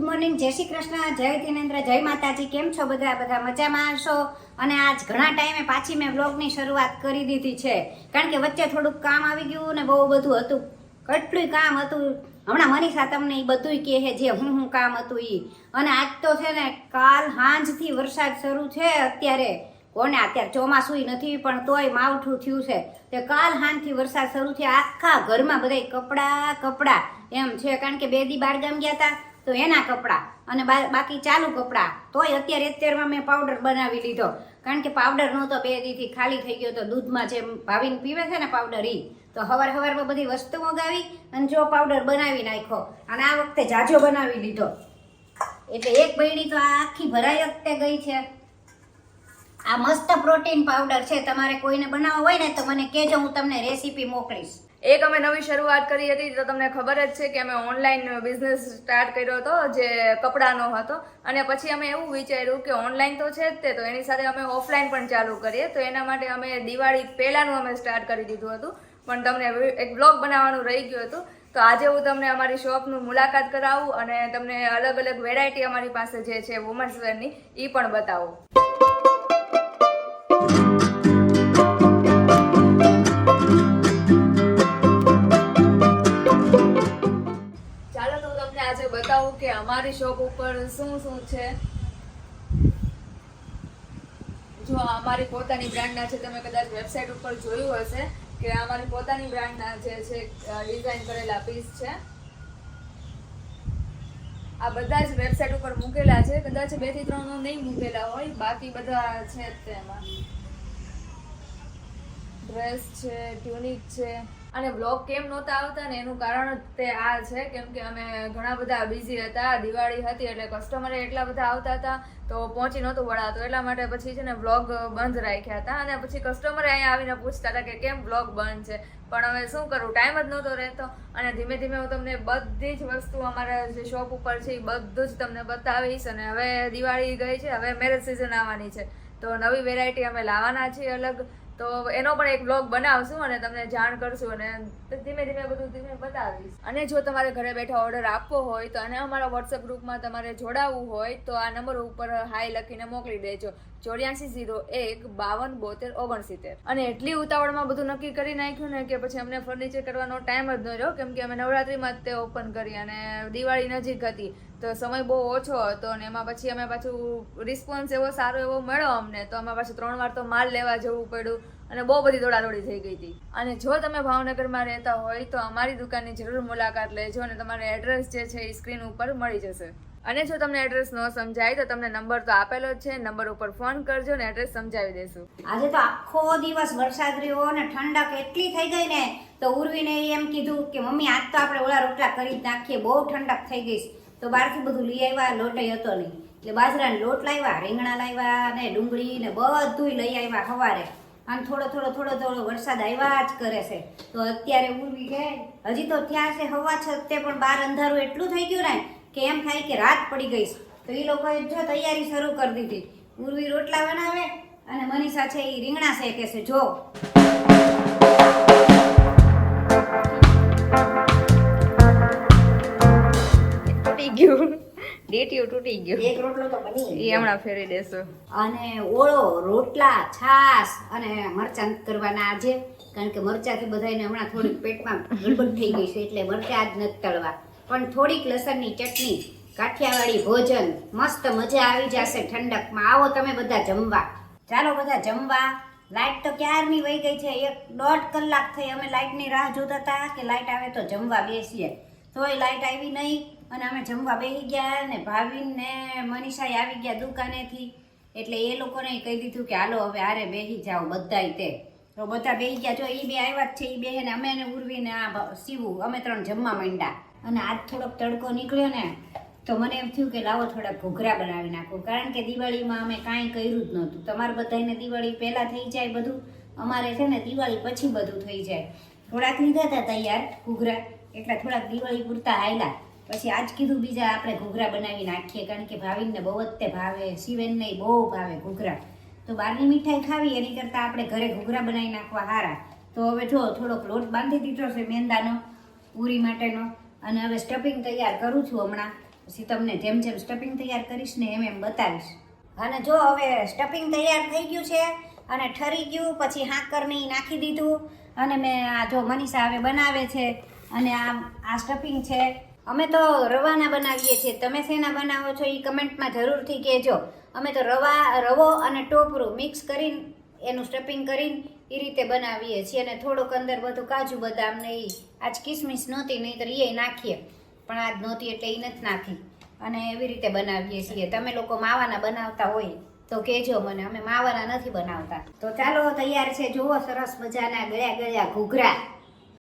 Good morning જય શ્રી કૃષ્ણ, જય ધીનેન્દ્ર જય માતાજી, કેમ છો બધા? બધા મજામાં હશો? અને આજ ઘણા ટાઈમે પાછી મેં બ્લોગની શરૂઆત કરી દીધી છે. કારણ કે વચ્ચે થોડુંક કામ આવી ગયું ને બહુ બધું હતું. કેટલું કામ હતું. હમણાં મનીષા તમને એ બધુંય કહે જે હું હું કામ હતું એ અને આજ તો છે ને કાલ સાંજથી વરસાદ શરૂ છે અત્યારે. કોને અત્યારે ચોમાસું નથી, પણ તોય માવઠું થયું છે. તે કાલ હાંજથી વરસાદ શરૂ થયા. આખા ઘરમાં બધાય કપડાં કપડાં એમ છે. કારણ કે બે દી બાર ગામ ગયા હતા તો એના કપડાં. અને બાકી ચાલુ કપડાં. તોય અત્યારે, અત્યારમાં મેં પાવડર બનાવી લીધો. કારણ કે પાવડર નહોતો બે દીથી ખાલી થઈ ગયો તો દૂધમાં જે ભાવીને પીવે છે ને પાવડર ઈ, તો હવાર હવારમાં બધી વસ્તુ મગાવી અને જો પાવડર બનાવી નાખ્યો. અને આ વખતે જાજો બનાવી લીધો. એટલે એક બહેણી તો આખી ભરાઈ વખતે ગઈ છે. આ મસ્ત પ્રોટીન પાવડર છે, તમારે કોઈને બનાવવો હોય ને તો મને કહેજો, હું તમને રેસીપી મોકલીશ. એક અમે નવી શરૂઆત કરી હતી, તો તમને ખબર જ છે કે અમે ઓનલાઈન બિઝનેસ સ્ટાર્ટ કર્યો હતો, જે કપડાનો હતો. અને પછી અમે એવું વિચાર્યું કે ઓનલાઈન તો છે જ તે, તો એની સાથે અમે ઓફલાઈન પણ ચાલુ કરીએ. તો એના માટે અમે દિવાળી પહેલાંનું અમે સ્ટાર્ટ કરી દીધું હતું. પણ તમને એક બ્લોગ બનાવવાનું રહી ગયું હતું. તો આજે હું તમને અમારી શોપનું મુલાકાત કરાવું અને તમને અલગ અલગ વેરાયટી અમારી પાસે જે છે વુમન્સ વેરની એ પણ બતાવું. અમારી શોપ ઉપર શું શું છે? જો અમારી પોતાની બ્રાન્ડના છે, તમે કદાચ વેબસાઇટ ઉપર જોયું હશે કે અમારી પોતાની બ્રાન્ડના જે છે ડિઝાઇન કરેલા પીસ છે. આ બધા જ વેબસાઇટ ઉપર મૂકેલા છે, કદાચ બેથી ત્રણ નહીં મૂકેલા હોય, બાકી બધા છે તેમાં. ડ્રેસ છે ટ્યુનિક છે. અને બ્લોગ કેમ નહોતા આવતા ને એનું કારણ તે આ છે, કેમ કે અમે ઘણા બધા બિઝી હતા, દિવાળી હતી એટલે કસ્ટમરે એટલા બધા આવતા હતા તો પહોંચી નહોતું વળાતું. એટલા માટે પછી છે ને બ્લોગ બંધ રાખ્યા હતા અને પછી કસ્ટમરે અહીંયા આવીને પૂછતા હતા કે કેમ બ્લોગ બંધ છે? પણ હવે શું કરું? ટાઈમ જ નહોતો રહેતો અને ધીમે ધીમે હું તમને બધી જ વસ્તુ અમારા જે શોપ ઉપર છે એ બધું જ તમને બતાવીશ અને હવે દિવાળી ગઈ છે, હવે મેરેજ સિઝન આવવાની છે. તો નવી વેરાયટી અમે લાવવાના છીએ અલગ તો એનો પણ એક બ્લોગ બનાવશું અને તમને જાણ કરશું અને ધીમે ધીમે બધું ધીમે બતાવીશ. અને જો તમારે ઘરે બેઠા ઓર્ડર આપવો હોય તો અને અમારા વોટ્સએપ ગ્રુપમાં તમારે જોડાવવું હોય તો આ નંબર ઉપર હાઈ લખીને મોકલી દેજો. ચોર્યાસી ઝીરો એક બાવન બોતેર ઓગણસિત્તેર. અને એટલી ઉતાવળમાં બધું નક્કી કરી નાખ્યું ને કે પછી અમને ફર્નિચર કરવાનો ટાઈમ જ ન રહ્યો, કેમ કે અમે નવરાત્રિમાં જ તે ઓપન કરી અને દિવાળી નજીક હતી. તો સમય બહુ ઓછો હતો અને એમાં પછી અમે પાછું રિસ્પોન્સ એવો સારો એવો મળ્યો અમને, તો અમે પાછું ત્રણ વાર તો માલ લેવા જવું પડ્યું અને બહુ બધી દોડાદોડી થઈ ગઈ હતી. અને જો તમે ભાવનગરમાં રહેતા હોય તો અમારી દુકાનની જરૂર મુલાકાત લેજો અને તમારે એડ્રેસ જે છે એ સ્ક્રીન ઉપર મળી જશે. અને જો તમને એડ્રેસ ન સમજાય તો તમને નંબર તો આપેલો જ છે, નંબર ઉપર ફોન કરજો ને એડ્રેસ સમજાવી દેશું. આજે તો આખો દિવસ વરસાદ રહ્યો ને ઠંડક એટલી થઈ ગઈ ને તો ઉર્વીને એમ કીધું કે, મમ્મી, આજ તો આપણે ઓલા રોટલા કરી જ નાખીએ, બહુ ઠંડક થઈ ગઈ. તો બહારથી બધું લઈ આવ્યા, લોટય હતો નહીં. એટલે બાજરાનો લોટ લાવ્યા, રીંગણા લાવ્યા ને ડુંગળી ને બધુંય લઈ આવ્યા સવારે. અને થોડો થોડો થોડો થોડો વરસાદ આવ્યા જ કરે છે. તો અત્યારે ઉર્વી કે હજી તો ત્યાં છે, હવા છતે પણ બહાર અંધારું એટલું થઈ ગયું ને કે એમ થાય કે રાત પડી ગઈ તો એ લોકોએ જો તૈયારી શરૂ કરી દીધી. ઉર્વી રોટલા બનાવે અને મનીષા છે એ રીંગણા શેકે છે. જો. ગયું. ડેટિયું તૂટી ગયું. એક રોટલો તો બની એ હમણાં ફેરી દેશું. અને ઓળો રોટલા છાશ અને મરચાં કરવાના આજે. કારણ કે મરચાંથી બધાને હમણાં થોડીક પેટમાં ગડબડ થઈ ગઈ છે એટલે મરચાં જ નથી તળવા. પણ થોડીક લસણની ચટણી કાઠિયાવાડી ભોજન મસ્ત મજા આવી જશે ઠંડકમાં. આવો તમે બધા જમવા. ચાલો બધા જમવા. લાઈટ તો ક્યારની વહી ગઈ છે? એક દોઢ કલાક થઈ. અમે લાઇટની રાહ જોતા હતા કે લાઇટ આવે તો જમવા બેસીએ. તોય લાઇટ આવી નહીં. અને અમે જમવા બેસી ગયા ને ભાવિન ને મનીષાએ આવી ગયા દુકાનેથી. એટલે એ લોકોને કહી દીધું કે, હાલો, હવે આરે બેસી જાઓ બધા તે. તો બધા બેસી ગયા. જો એ બે આવ્યા જ છે એ બે ને અમે એને ઉર્વીને આ સીવું અમે ત્રણ જમવા માંડ્યા. અને આજ થોડોક તડકો નીકળ્યો ને, તો મને એમ થયું કે, લાવો થોડા ઘૂઘરા બનાવી નાખો. કારણ કે દિવાળીમાં અમે કાંઈ કર્યું જ નહોતું. તમારે બધાને દિવાળી પહેલાં થઈ જાય બધું. અમારે છે ને દિવાળી પછી બધું થઈ જાય. થોડાક લીધા હતા તૈયાર ઘૂઘરા. એટલે થોડાક દિવાળી પૂરતા આયલા. પછી આજ કીધું બીજા આપણે ઘૂઘરા બનાવી નાખીએ, કારણ કે ભાવિનને બહુ જ તે ભાવે, શિવેનને બહુ ભાવે ઘૂઘરા. તો બહારની મીઠાઈ ખાવી, એની કરતાં આપણે ઘરે ઘૂઘરા બનાવી નાખવા હારા. તો હવે જો, થોડોક લોટ બાંધી દીધો છે મેંદાનો, પૂરી માટેનો, અને હવે સ્ટફિંગ તૈયાર કરું છું હમણાં. પછી તમને જેમ જેમ સ્ટફિંગ તૈયાર કરીશ ને એમ એમ બતાવીશ. અને જો હવે સ્ટફિંગ તૈયાર થઈ ગયું છે, અને ઠરી ગયું, પછી હાકરની નાખી દીધું. અને મેં આ જો મનીષા હવે બનાવે છે, અને આ આ સ્ટફિંગ છે અમે તો રવાના બનાવીએ છીએ. તમે શેના બનાવો છો એ કમેન્ટમાં જરૂરથી કહેજો. અમે તો રવા, રવો અને ટોપરું મિક્સ કરીને, એનું સ્ટફિંગ કરીને એ રીતે બનાવીએ છીએ અને થોડોક અંદર બધું કાજુ બદામ ને એ આજ કિસમિસ નહોતી, નહીંતર એ નાખીએ. પણ આજ નહોતી એટલે એ નથી નાખી. અને એવી રીતે બનાવીએ છીએ. તમે લોકો માવાના બનાવતા હોય તો કહેજો મને. અમે માવાના નથી બનાવતા. તો ચાલો, તૈયાર છે. જુઓ, સરસ મજાના ગળ્યા ગળ્યા ઘૂઘરા.